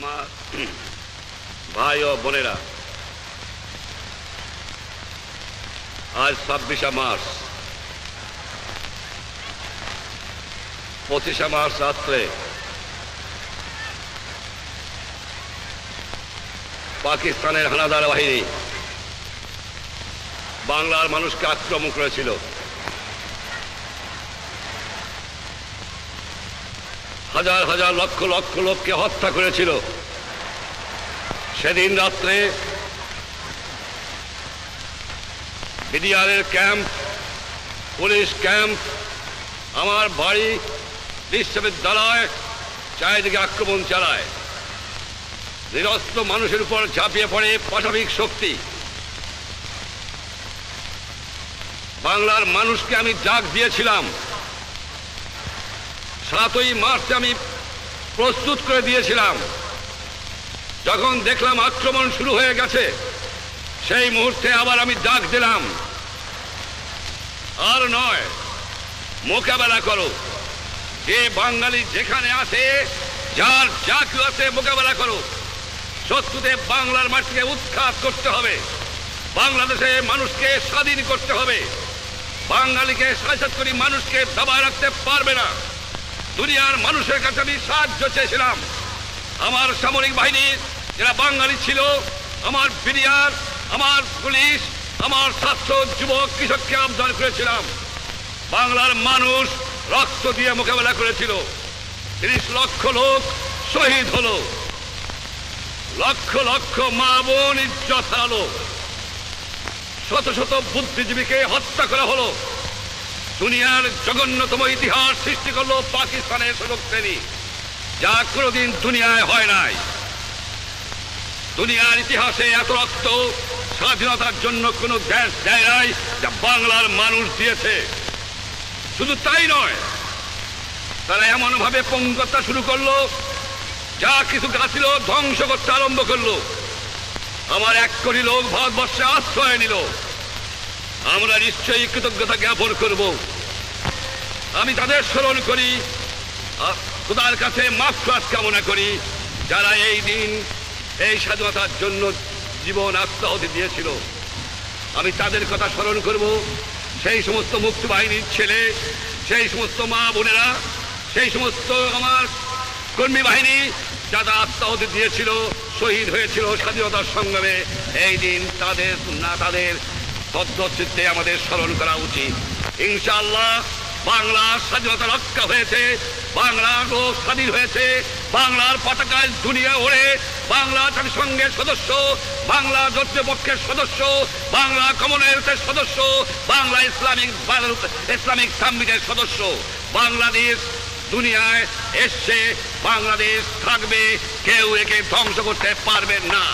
আমার ভাই ও বোনেরা, আজ ছাব্বিশে মার্চ, পঁচিশে মার্চ রাত্রে পাকিস্তানের হানাদার বাহিনী বাংলার মানুষকে আক্রমণ করেছিল। হাজার হাজার লক্ষ লক্ষ লোককে হত্যা করেছিল। সেদিন রাত্রে বিডিআরের ক্যাম্প, পুলিশ ক্যাম্প, আমার বাড়ি, বিশ্ববিদ্যালয়, চারিদিকে আক্রমণ চালায়। নিরস্ত্র মানুষের উপর ঝাঁপিয়ে পড়ে পাশবিক শক্তি। বাংলার মানুষকে আমি ডাক দিয়েছিলাম। সাতই মার্চে আমি প্রস্তুত করে দিয়েছিলাম। যখন দেখলাম আক্রমণ শুরু হয়ে গেছে, সেই মুহূর্তে আবার আমি ডাক দিলাম। আর নয়, মোকাবেলা করো। যে বাঙালি যেখানে আছে, যার যা কেউ আছে মোকাবেলা করো। শত্রুতে বাংলার মাটিকে উৎখাত করতে হবে। বাংলাদেশে মানুষকে স্বাধীন করতে হবে। বাঙালিকে সাহায্য করি মানুষকে দাবায় রাখতে পারবে না। দুনিয়ার মানুষের কাছে আমি সাহায্য চেয়েছিলাম। আমার সামরিক বাহিনী যারা বাঙালি ছিল, আমার বিরিয়ার আমার পুলিশ, আমার ছাত্র যুবক, কৃষককে আবদান করেছিলাম। বাংলার মানুষ রক্ত দিয়ে মোকাবেলা করেছিল। তিরিশ লক্ষ লোক শহীদ হলো। লক্ষ লক্ষ মা বোন ইজ্জত হারালো। শত শত বুদ্ধিজীবীকে হত্যা করা হলো। দুনিয়ার জঘন্যতম ইতিহাস সৃষ্টি করল পাকিস্তানের শাসক শ্রেণি যা কোনোদিন দুনিয়ায় হয় নাই। দুনিয়ার ইতিহাসে এত রক্ত স্বাধীনতার জন্য কোনো দেশ দেয় নাই যা বাংলার মানুষ দিয়েছে। শুধু তাই নয়, তারা এমনভাবে পঙ্গতা শুরু করল, যা কিছু গাছিল ধ্বংস করতে আরম্ভ করল। আমার এক কোটি লোক ভারতবর্ষে আশ্রয় নিল। আমরা নিশ্চয়ই কৃতজ্ঞতা জ্ঞাপন করব। আমি তাদের স্মরণ করি খোদার কাছে মাফরাত কামনা করি, যারা এই দিন এই স্বাধীনতার জন্য জীবন আত্মাহতি দিয়েছিল। আমি তাদের কথা স্মরণ করব। সেই সমস্ত মুক্তি বাহিনীর ছেলে, সেই সমস্ত মা বোনেরা, সেই সমস্ত আমার কর্মী বাহিনী, যারা আত্মাহতি দিয়েছিল, শহীদ হয়েছিল স্বাধীনতার সংগ্রামে, এই দিন তাদের না তাদের তদ্চিত্তে আমাদের স্মরণ করা উচিত। ইনশাআল্লাহ বাংলার স্বাধীনতা রক্ষা হয়েছে। বাংলার স্বাধীন হয়েছে, বাংলার পতাকায় দুনিয়া ওড়ে, বাংলা জাতিসংঘের সদস্য, বাংলা পক্ষের সদস্য, বাংলা কমনওয়েলথের সদস্য, বাংলা ইসলামিক ইসলামিক সাম্মিটের সদস্য। বাংলাদেশ দুনিয়ায় এসছে, বাংলাদেশ থাকবে, কেউ একে ধ্বংস করতে পারবে না।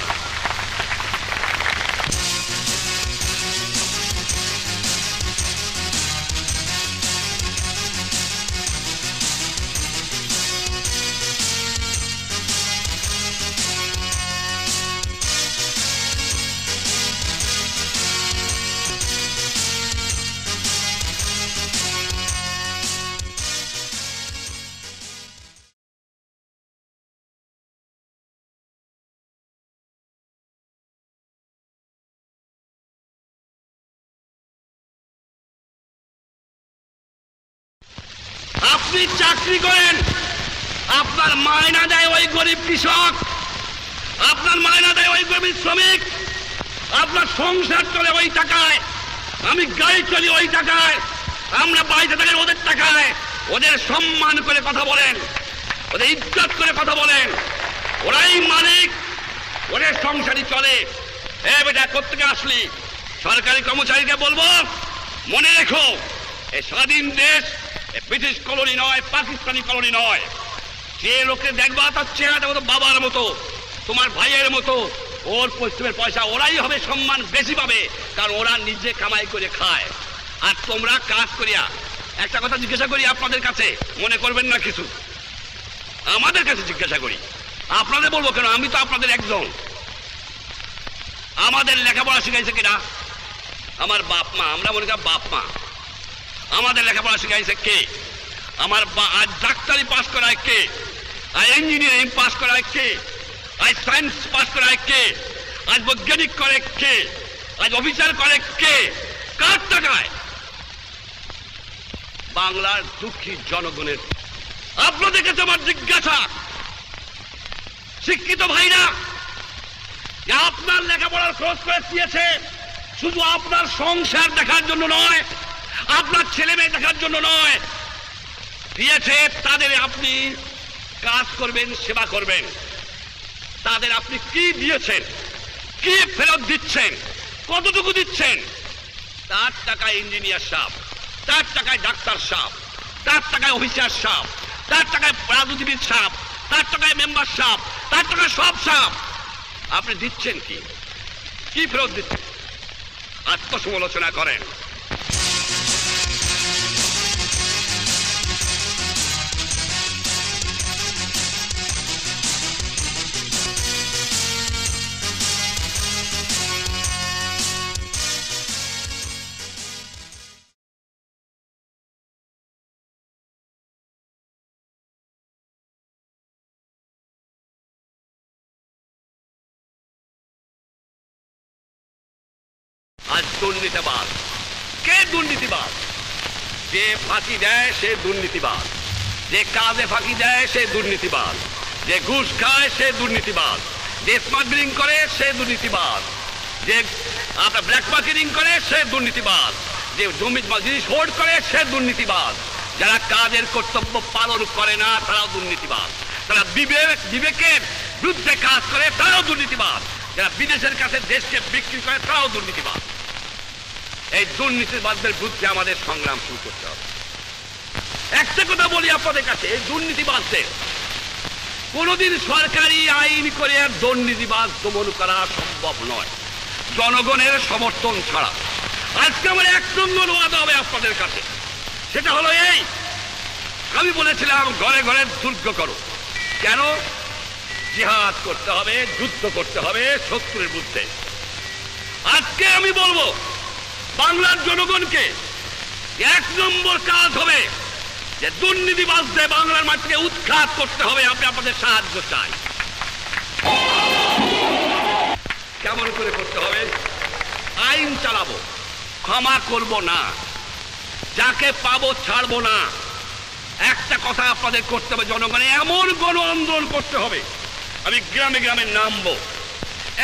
আপনি চাকরি করেন, আপনার মায়না দেয় ওই গরিব কৃষক, আপনার মায়না দেয় ওই গরিব শ্রমিক, আপনার সংসার চলে ওই টাকায়, আমি গাড়ি চলি ওই টাকায়, আমরা বাড়িতে থাকি ওদের টাকায়, ওদের সম্মান করে কথা বলেন, ওদের ইজ্জত করে কথা বলেন, ওরাই মালিক, ওদের সংসারই চলে। এ বেটা কোথেকে আসলি? সরকারি কর্মচারীকে বলব? মনে রেখো এই স্বাধীন দেশ এ ব্রিটিশ কলোনি নয়, পাকিস্তানি কলোনি নয়। যে লোকে দেখবা তার চেহারাটা মতো বাবার মতো, তোমার ভাইয়ের মতো। ওর পশ্চিমের পয়সা ওরাই হবে, সম্মান বেশি পাবে, কারণ ওরা নিজে কামাই করে খায়। আর তোমরা কাজ করিয়া, একটা কথা জিজ্ঞাসা করি আপনাদের কাছে, মনে করবেন না কিছু? আমাদের কাছে জিজ্ঞাসা করি। আপনাদের বলব কেন? আমি তো আপনাদের একজন। আমাদের লেখাপড়া শিখাইছে কিনা? আমার বাপ মা, আমরা মনে করি বাপ মা। আমাদের লেখাপড়া শিখাইছে কে? আমার আজ ডাক্তারি পাস করায় কে? আর ইঞ্জিনিয়ারিং পাস করায় কে? আজ সায়েন্স পাস করে কে? আজ বৈজ্ঞানিক করে কে? আজ অফিসার করে কে? কার টাকায়? বাংলার দুঃখী জনগণের। আপনাদের কাছে আমার জিজ্ঞাসা? শিক্ষিত ভাইরা আপনার লেখাপড়ার খরচ করে দিয়েছে, শুধু আপনার সংসার দেখার জন্য নয় আপনার ছেলে মেয়ে দেখার জন্য নয়। দিয়েছে, তাদের আপনি কাজ করবেন, সেবা করবেন। তাদের আপনি কি দিয়েছেন? কি ফেরত দিচ্ছেন? কতটুকু দিচ্ছেন? তার টাকায় ইঞ্জিনিয়ার সাপ তার টাকায় ডাক্তার সাপ তার টাকায় অফিসার সাপ তার টাকায় রাজনীতিবিদ সাপ তার টাকায় মেম্বার সাপ তার টাকায় সব সাপ আপনি দিচ্ছেন কি? কি ফেরত দিচ্ছেন? আত্মসমালোচনা করেন। আজ দুর্নীতিবাদ কে দুর্নীতিবাদ যে ফাঁকি দেয় সে দুর্নীতিবাদ যে কাজে ফাঁকি দেয় সে দুর্নীতিবাদ যে ঘুষ খায় সে দুর্নীতিবাদ যে স্মাগলিং করে সে দুর্নীতিবাদ যে আপনার ব্ল্যাক মার্কেটিং করে সে দুর্নীতিবাদ যে জমি জিনিস হোল্ড করে সে দুর্নীতিবাদ যারা কাজের কর্তব্য পালন করে না, তারাও দুর্নীতিবাদ তারা বিবেক, বিবেকের বিরুদ্ধে কাজ করে, তারাও দুর্নীতিবাদ যারা বিদেশের কাছে দেশকে বিক্রি করে, তারাও দুর্নীতিবাদ এই দুর্নীতিবাদদের বিরুদ্ধে আমাদের সংগ্রাম শুরু করতে হবে। একটা কথা বলি আপনাদের কাছে দুর্নীতিবাদদের কোনোদিন সরকারি আইন করে আর দুর্নীতিবাদ দমন করা সম্ভব নয়। জনগণের সমর্থন ছাড়া। আজকে আমার এক নম্বর ওয়াদা হবে আপনাদের কাছে। সেটা হলো এই। আমি বলেছিলাম, ঘরে ঘরে দুর্গ করো। কেন? জিহাদ করতে হবে, যুদ্ধ করতে হবে শত্রুর বিরুদ্ধে। আজকে আমি বলব বাংলার জনগণকে এক নম্বর কাজ হবে যে দুর্নীতিবাজদের বাংলার মাটিকে উৎখাত করতে হবে, আমি আপনাদের সাহায্য চাই। কেমন করে করতে হবে? আইন চালাবো, ক্ষমা করব না, যাকে পাবো ছাড়বো না। একটা কথা আপনাদের করতে হবে, জনগণে এমন গণ আন্দোলন করতে হবে, আমি গ্রামে গ্রামে নামবো।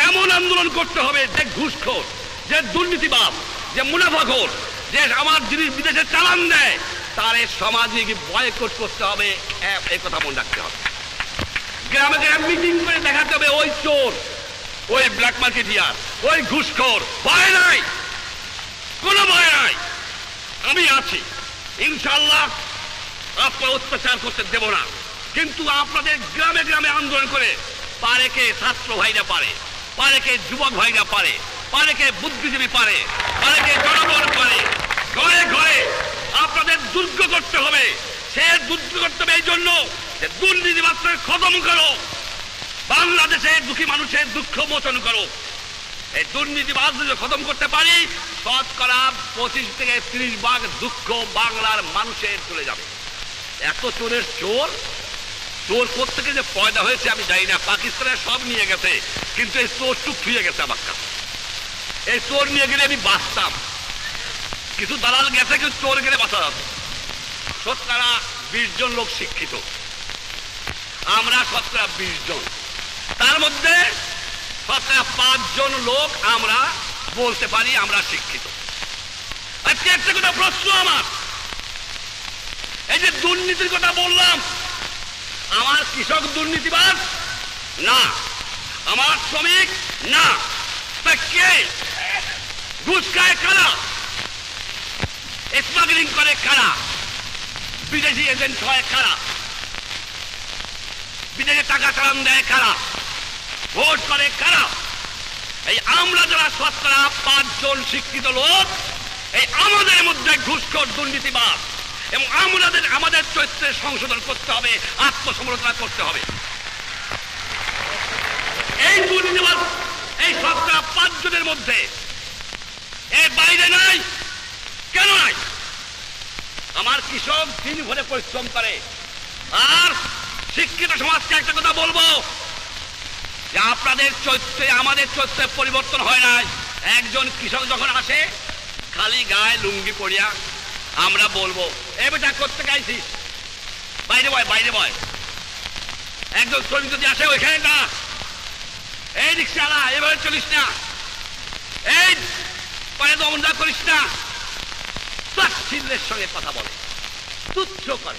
এমন আন্দোলন করতে হবে যে ঘুষখোর, যে দুর্নীতিবাদ যে মুনাফাখোর যে আমার জিনিস বিদেশে চালান দেয়, তার এই সামাজিক বয়কট করতে হবে এ- এই কথা মনে রাখতে হবে। গ্রামে গ্রামে মিটিং করে দেখাতে হবে, ওই চোর, ওই ব্ল্যাক মার্কেটিয়ার ওই ঘুষখোর, ভয় নাই, কোনো ভয় নাই, আমি আছি। ইনশাল্লাহ আপনার অত্যাচার করতে দেব না, কিন্তু আপনাদের গ্রামে গ্রামে আন্দোলন করে পারে কে ছাত্র ভাইরা পারে পারে কে যুবক ভাইরা পারে পারে কে বুদ্ধিজীবী পারে পারে কে জনগণ পারে ঘরে ঘরে আপনাদের দুর্গ করতে হবে। সে দুর্গ করতে হবে এই জন্য যে দুর্নীতি মাত্র খতম করো। বাংলাদেশের দুঃখী মানুষের দুঃখ মোচন করো। এই দুর্নীতিবাদ যদি খতম করতে পারি, শতকরা পঁচিশ থেকে ত্রিশ ভাগ দুঃখ বাংলার মানুষের চলে যাবে। এত চোরের চোর? চোর থেকে যে পয়দা হয়েছে আমি জানি না। পাকিস্তানের সব নিয়ে গেছে, কিন্তু এই চোর ফিরে গেছে আমার কাছে। এই চোর নিয়ে গেলে আমি বাঁচতাম। কিছু দালাল গেছে, কিন্তু চোর গেলে বাঁচা যাবে। শতকরা বিশ জন লোক শিক্ষিত। আমরা শতকরা বিশ জন। তার মধ্যে শতকরা পাঁচজন লোক আমরা বলতে পারি আমরা শিক্ষিত। আজকে একটা কথা প্রশ্ন আমার। এই যে দুর্নীতির কথা বললাম, আমার কৃষক দুর্নীতিবাদ না। আমার শ্রমিক? না। তা কে ঘুষ খায় কারা স্মাগলিং করে কারা বিদেশি এজেন্ট হয় কারা বিদেশে টাকা চালান দেয় কারা ভোট করে কারা এই আমরা যারা শতকরা পাঁচজন শিক্ষিত লোক এই আমাদের মধ্যে ঘুষখোর দুর্নীতিবাদ এবং আমাদের আমাদের চরিত্রের সংশোধন করতে হবে আত্মসমালোচনা করতে হবে এই দুর্নীতিবাদ এই শতকরা পাঁচজনের মধ্যে। এর বাইরে নাই। কেন নাই? আমার কৃষক দিন ভরে পরিশ্রম করে। আর শিক্ষিত সমাজকে একটা কথা বলব, যে আপনাদের চৈত্রে আমাদের চৈত্রে পরিবর্তন হয় নাই। একজন কৃষক যখন আসে, খালি গায়ে লুঙ্গি পরিয়া আমরা বলব, এ বেটা করতে গাইছিস বাইরে বয় বাইরে বয়। একজন শ্রমিক যদি আসে ওইখানে না এই রিক্সাওয়ালা, এভাবে চলিস না। এই, পায়ে দমন না করিস না। তাচ্ছিল্যের সঙ্গে কথা বলে, তুচ্ছ করে।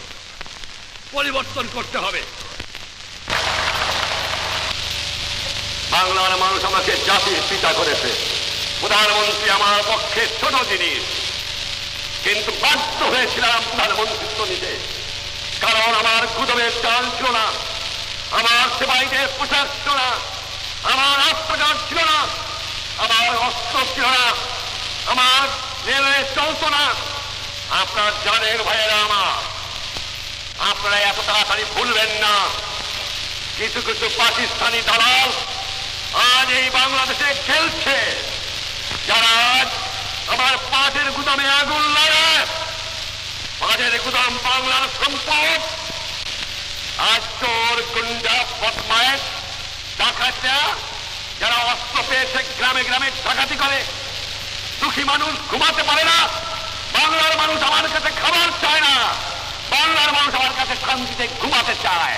পরিবর্তন করতে হবে। বাংলার মানুষ আমাকে জাতির পিতা করেছে। প্রধানমন্ত্রী আমার পক্ষে ছোট জিনিস কিন্তু বাধ্য হয়েছিলাম প্রধানমন্ত্রিত্ব নিতে। কারণ আমার গুদমের চাল ছিল না আমার সেবাইদের পোশাক ছিল না আমার রাস্তাঘাট ছিল না, আমার অস্ত্র ছিল না, আমার রেলওয়ে চলত না। আপনার জানের ভাইয়েরা আমার, আপনারা এত তাড়াতাড়ি ভুলবেন না। কিছু কিছু পাকিস্তানি দালাল আজ এই বাংলাদেশে খেলছে। যারা আজ আমার পাটের গুদামে আগুন লাগে পাটের গুদাম বাংলার সম্পদ। আজ চোর গুন্ডা বদমায়েশ ডাকাতরা যারা অস্ত্র পেয়েছে গ্রামে গ্রামে ডাকাতি করে, দুঃখী মানুষ ঘুমাতে পারে না, বাংলার মানুষ আমার কাছে খাবার চায় না, বাংলার মানুষ আমার কাছে শান্তিতে ঘুমাতে চায়।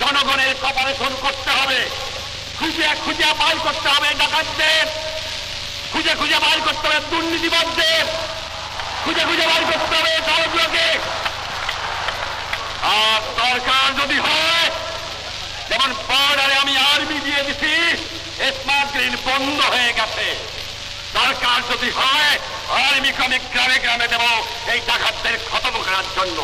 জনগণের কপারেশন করতে হবে, খুঁজে খুঁজে বাই করতে হবে ডাকাতদের, খুঁজে খুঁজে বাই করতে হবে দুর্নীতিবাদদের, খুঁজে খুঁজে বাই করতে হবে দলগুলোকে আর দরকার যদি হয় যেমন বর্ডারে আমি আর্মি দিয়ে দিছি স্মাগলিং বন্ধ হয়ে গেছে দরকার যদি হয় আর্মি ক্রমে গ্রামে গ্রামে দেব এই ডাকাতদের খতম করার জন্য